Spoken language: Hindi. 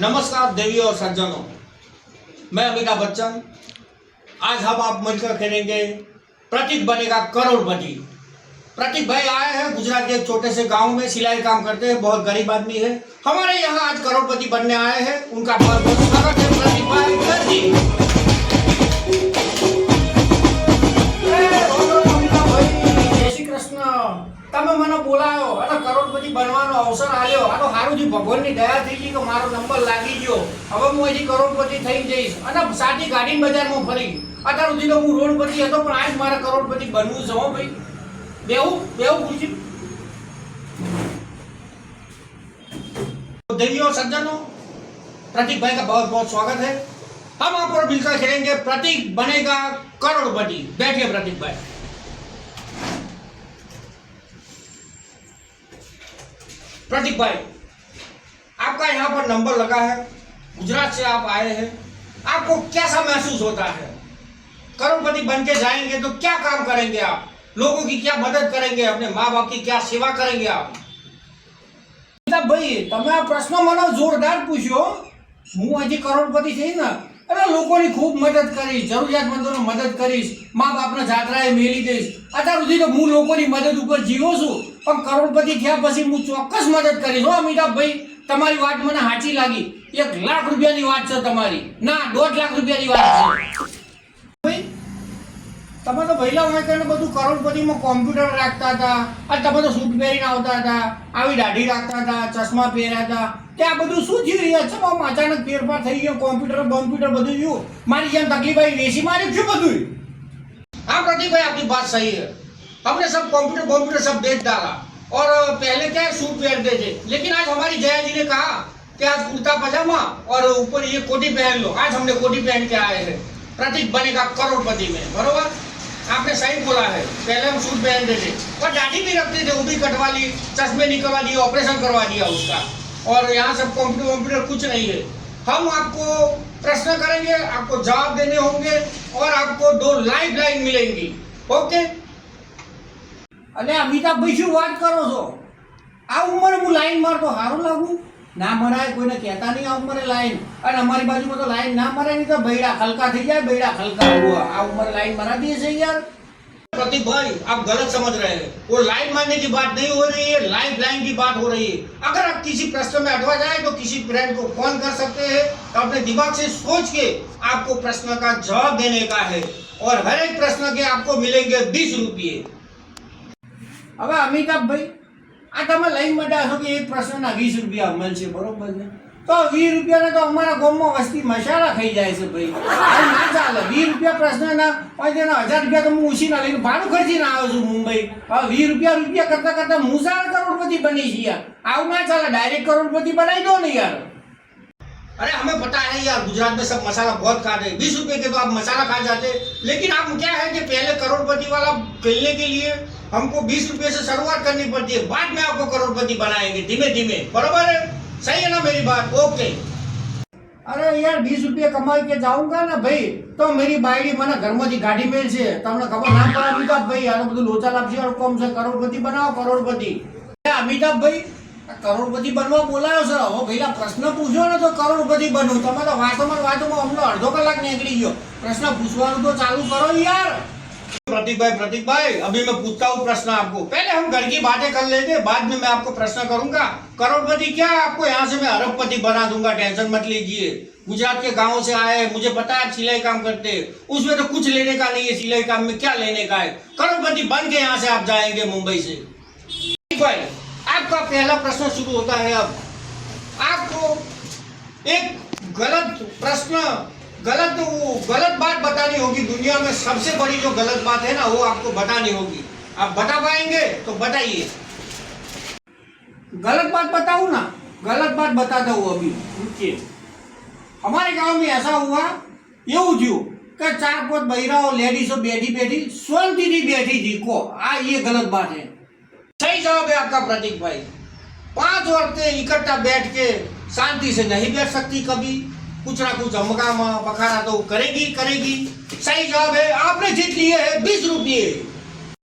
नमस्कार देवी और सज्जनों, मैं अमिताभ बच्चन। आज हम आप मिलकर खेलेंगे प्रतीक बनेगा करोड़पति। प्रतीक भाई आए हैं गुजरात के एक छोटे से गाँव में, सिलाई काम करते हैं, बहुत गरीब आदमी है। हमारे यहाँ आज करोड़पति बनने आए हैं, उनका बहुत बहुत स्वागत है प्रतीक भाई। તમે મને બોલાયો અને કરોડપતિ બનવાનો અવસર આલ્યો આ તો સારું છે ભગવાનની દયા થઈ ગઈ કે મારો નંબર લાગી ગયો હવે હું અહીંથી કરોડપતિ થઈ જઈશ અને સાદી ગાડી બજારમાં ફરી અત્યાર સુધી તો હું રોડપતિ હતો પણ આજ મારે કરોડપતિ બનવું છે હો ભાઈ બેવું બેવું ખુશી देवियों सज्जनों प्रतीक भाई का बहुत बहुत स्वागत है हम आप और मिलकर खेलेंगे प्रतीक बनेगा करोड़पति बैठिए प्रतीक भाई प्रतीक भाई आपका यहाँ पर नंबर लगा है गुजरात से आप आए हैं आपको कैसा महसूस होता है करोड़पति बन के जाएंगे तो क्या काम करेंगे आप लोगों की क्या मदद करेंगे अपने माँ बाप की क्या सेवा करेंगे आप ભાઈ તમે આ પ્રશ્ન મને જોરદાર પૂછ્યો હું હજી કરોડપતિ થઈ ને અરે લોકોની ખૂબ મદદ કરીશ જરૂરિયાતમંદોને મદદ કરીશ મા બાપને જાત્રાએ મેલી દઈશ અત્યાર સુધી તો હું લોકોની મદદ ઉપર જીવો છું પણ કરોડપતિ થયા પછી હું ચોક્કસ મદદ કરીશ. હો, અમિતાભભાઈ, તમારી વાત મને સાચી લાગી. એક લાખ રૂપિયાની વાત છે તમારી. ના, દોઢ લાખ રૂપિયાની વાત છે. ભાઈ, તમે તો વહેલા વાંચીને બધું કરોડપતિમાં કોમ્પ્યુટર રાખતા હતા, અને તમે તો સૂટ પહેરીને આવતા હતા, આવી દાઢી રાખતા હતા, ચશ્મા પહેર્યા હતા. તે આ બધું શું થયું રહ્યા છે અચાનક ફેરફાર થઈ ગયો, કોમ્પ્યુટર કોમ્પ્યુટર બધું થયું. મારી જેમ તકલીફ આવી વેસી મારી શું બધું હા પ્રતિકભાઈ આપણી વાત સહી છે. हमने सब कंप्यूटर कंप्यूटर सब बेच डाला। और पहले क्या सूट पहनते थे लेकिन आज हमारी जया जी ने कहा कि आज कुर्ता पजामा और ऊपर ये कोटी पहन लो। आज हमने कोटी पहन के आए हैं। प्रतीक बनेगा करोड़पति में। बरोबर? आपने सही बोला है। पहले हम सूट पहनते थे। और दाढ़ी भी रखते थे, वो भी कटवा ली, चश्मे निकलवा दिए ऑपरेशन करवा दिया उसका। और यहाँ सब कंप्यूटर वम्प्यूटर कुछ नहीं है। हम आपको प्रश्न करेंगे, आपको जवाब देने होंगे और आपको दो लाइफ लाइन मिलेंगी। ओके એટલે અમિતાભભાઈ શું વાત કરો છો? આ ઉંમરે હું લાઈન મારતો સારું લાગુ? ના મરાય, કોઈને કહેતા નહીં આ ઉંમરે લાઈન અને અમારી બાજુમાં તો લાઈન ના મરાય નહીં તો બૈડા ખલકા થઈ જાય, બૈડા ખલકા આ ઉંમરે લાઈન મરા દે છે યાર. प्रतीक भाई आप गलत समझ रहे हैं वो लाइन मारने की बात नहीं हो रही है लाइफ लाइन की बात हो रही है अगर आप किसी प्रश्न में अटवा जाए तो किसी फ्रेंड को फ़ोन कर सकते हैं तो अपने दिमाग से सोच के आपको प्रश्न का जवाब देने का है और हर एक प्रश्न के आपको मिलेंगे बीस रुपये હવે અમિતાભભાઈ, આ તમે લઈ મળ્યા છો કે એક પ્રશ્નના વીસ રૂપિયા મળશે બરોબર છે? તો વીસ રૂપિયાને તો અમારા ગામમાં વસ્તી મસાલા થઈ જાય છે ભાઈ. ના ચાલે. વીસ રૂપિયા પ્રશ્નના તેના હજાર રૂપિયા તો હું ઉછીના લઈને ભાડું ખર્ચીને આવું છું મુંબઈ. હવે વીસ રૂપિયા રૂપિયા કરતા કરતા હું સારા કરોડપતિ બની છીએ આવું ના ચાલે. ડાયરેક્ટ કરોડપતિ બનાવી દો ને યાર. अरे हमें पता है यार गुजरात में सब मसाला बहुत खाते हैं बीस रुपए के तो आप मसाला खा जाते हैं लेकिन आप क्या है कि पहले करोड़पति वाला खेलने के लिए हमको बीस रुपए से शुरुआत करनी पड़ती है बाद में आपको करोड़पति बनाएंगे धीमे धीमे बरोबर है सही है ना मेरी बात ओके અરે યાર વીસ રૂપિયા કમાઈ કે જાઉંગા ને ભાઈ તો મેરી બાયડી મને ઘરમાંથી ગાડી મેળશે તમને ખબર ના પડે અમિતાભ ભાઈ આનું બધું લોચા લાપસી વાળું કોમ છે કરોડપતિ બનાવો કરોડપતિ એ અમિતાભ ભાઈ આ કરોડપતિ બનવા બોલાયો છે હવે પહેલા પ્રશ્ન પૂછ્યો ને તો કરોડપતિ બનવું તમે તો વાતોમાં વાતોમાં હમણાં અડધો કલાક નીકળી ગયો પ્રશ્ન પૂછવાનું તો ચાલુ કરો યાર प्रतीक भाई प्रतीक भाई अभी मैं पूछता हूँ प्रश्न आपको पहले हम घर की बातें कर लेंगे बाद में मैं आपको प्रश्न करूंगा करोड़पति क्या आपको यहाँ से मैं अरबपति बना दूंगा टेंशन मत लीजिए गुजरात के गांव से आए हैं मुझे पता है आप सिलाई काम करते हैं उसमें तो कुछ लेने का नहीं है सिलाई काम में क्या लेने का है करोड़पति बन के यहाँ से आप जाएंगे मुंबई से प्रतीक भाई आपका पहला प्रश्न शुरू होता है अब आपको एक गलत प्रश्न गलत वो गलत बात बतानी होगी दुनिया में सबसे बड़ी जो गलत बात है ना वो आपको बतानी होगी आप बता पाएंगे तो बताइए गलत बात बताऊं ना गलत बात बताता हूँ अभी रुकिए हमारे गांव में ऐसा हुआ એવું થયું કે ચાર પાંચ બૈરાઓ લેડીઝો બેઠી બેઠી શાંતિથી બેઠી थी को आ ये गलत बात है सही जवाब है आपका प्रतीक भाई। पाँच औरतें इकट्ठा बैठ के शांति से नहीं बैठ सकती कभी। कुछ ना कुछ हमकामा बखारा तो करेगी करेगी। सही जवाब है, आपने जीत लिए है, बीस रुपये।